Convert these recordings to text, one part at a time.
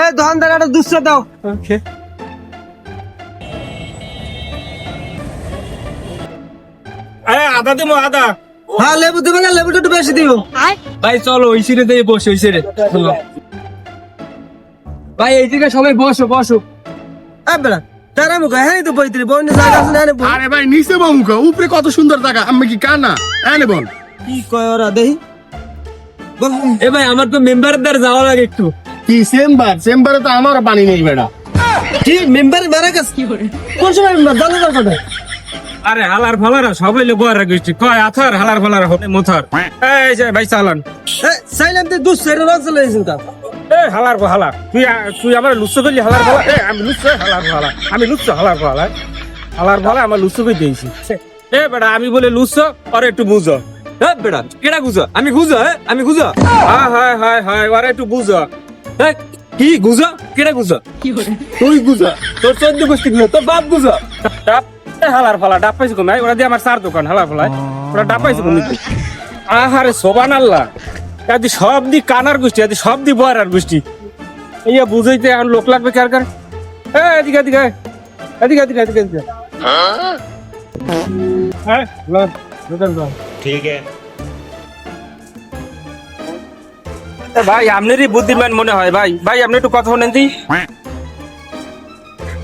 এ দোকানদার একটা দুশো দাও। ওকে আরে আদা দিমো আদা। হ্যাঁ লেবু দেবে না লেবুটা একটু বেশি দিও ভাই চলো ওই সিরে দিয়ে বসে ওই সিরে ভাই এই দিকে সবাই বসো বসো। এ বেড়া তারা মুখে হ্যাঁ তো পঁয়ত্রিশ বন্ধু জায়গা আছে না আরে ভাই নিচে বামুকা উপরে কত সুন্দর জায়গা আমি কি কানা? এনে বল। কি কয় ওরা দেখি বল। এ ভাই আমার তো মেম্বার দ্বার যাওয়া লাগে একটু। কি চেম্বার? চেম্বারে তো আমার পানি নেই বেড়া। কি মেম্বার মারা গেছে? কোন সময় মেম্বার? দলের কথা আরে হালার ফালারা সবাই লোক বয়ার রাখিস কয় আথার হালার ফালারা হতে মোথার। এই যে ভাই চালান। এ সাইলাম তো দুশো এটা লঞ্চ লইছেন তা। এ হালার গো হালা তুই তুই আমার লুচ্ছ করলি হালার ফালা এ আমি লুচ্ছ হালার ফালা আমি লুচ্ছ হালার ফালা হালার ফালা আমার লুচ্ছ করে দিয়েছি? এ বেটা আমি বলে লুচ্ছ আর একটু বুঝো। এ বেটা কেডা গুজো আমি গুজো হ্যাঁ আমি গুজো হ্যাঁ হ্যাঁ হ্যাঁ হ্যাঁ ওরা একটু বুঝো। কি গুজো? কেডা গুজো? তুই গুজো। তোর চোদ্দ গোষ্ঠী গুজো তোর বাপ গুজো। ডাব হালার ফালা ডাব পাইছি কমে ওরা দিয়ে আমার চার দোকান হালার ফালায়। ওরা ডাব পাইছি কমে আহারে সোবান আল্লাহ আদি সব দি কানার গোষ্ঠী আদি সব দি বয়ার গোষ্ঠী। ইয়া বুঝাইতে এখন লোক লাগবে কার কার? এ, এদিকে এদিকে এদিকে এদিকে এদিকে এদিকে। হ্যাঁ? লন, লোকের ভাই আপনারই বুদ্ধিমান মনে হয় ভাই ভাই আপনি একটু কথা শোনেন দি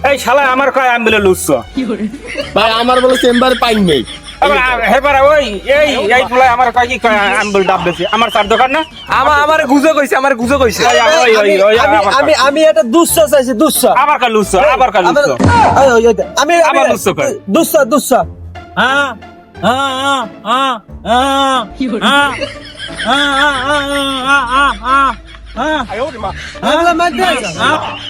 এই শালা আমার কয় আমি বলে লুচ্ছ ভাই আমার বলে চেম্বারে পানি নেই আবার হেবার ওই এই এই ফুলাই আমার কয় কি কয় আমি একটা চাইছি আবার লুচ্ছ আবার আমি আবার হ্যাঁ হ্যাঁ হ্যাঁ হ্যাঁ হ্যাঁ হ্যাঁ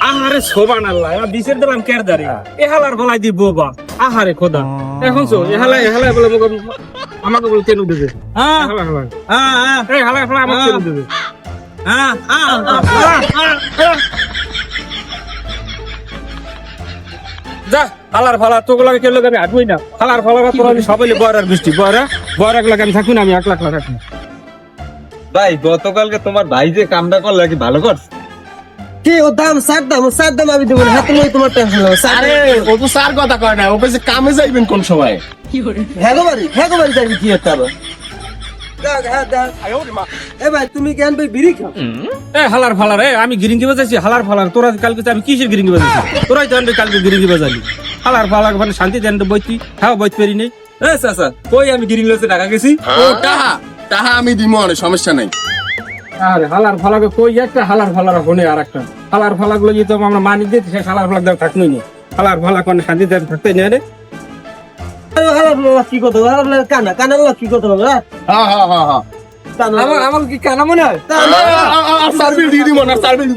আহারে সোবান আল্লাহ এবার বিশের দিলাম কের দাঁড়ি? এ হালার গলায় দি বোবা। আহারে খোদা। এখন তো এ হালাই এ হালাই বলে আমাকে আমাকে বলে কেন দেবে। হ্যাঁ। হালা হালা এই হালাই হালা আমাকে কেন দেবে। হ্যাঁ যা হালার ফালা তোকে লাগে কেউ আমি হাঁটবই না। হালার ফালা তোর আমি সবাই বয়রার বৃষ্টি। বয়রা বয়রাক লাগে আমি থাকি না আমি এক লাখ লাখ থাকি। ভাই গতকালকে তোমার ভাই যে কামটা করল কি ভালো করছে? কি ও দাম সার দাম সার দাম আমি দেবো হাতে লই তোমার টেনশন হবে সার আরে ও তো সার কথা কয় না ও কামে যাইবেন কোন সময়? হ্যাগো বাড়ি হ্যাগো বাড়ি যাবি কি হতে হবে হ্যাঁ, ভাই তুমি কেন ভাই বিড়ি খাও? এ হালার ফালার এ আমি গিরিঙ্গি বাজাইছি হালার ফালার। তোরা কালকে আমি কিসের গিরিঙ্গি বাজাইছি তোরাই তো কালকে গিরিঙ্গি বাজালি। হালার ফালার মানে শান্তি দেন বইতি হ্যাঁ বইতে পারি নেই। এ চাচা কই আমি গিরিং লসে টাকা গেছি? ও টাহা আমি দিব অনেক সমস্যা নাই। আরে হালার ফালাকে কই একটা হালার ফালার হনে আর একটা হালার ফালা গুলো যদি আমরা মানি দিতে সে হালার ফালাক দেওয়া থাকনোই নি। হালার ফালা কোন শান্তি দেন থাকতে নেই রে হালার কি কথা হালার কানা কানার লোক কি কথা বলো হ্যাঁ হ্যাঁ হ্যাঁ হ্যাঁ হ্যাঁ কানা। আমার আমার কি কানা মনে হয়? সার্ভিস দিয়ে দিব না সার্ভিস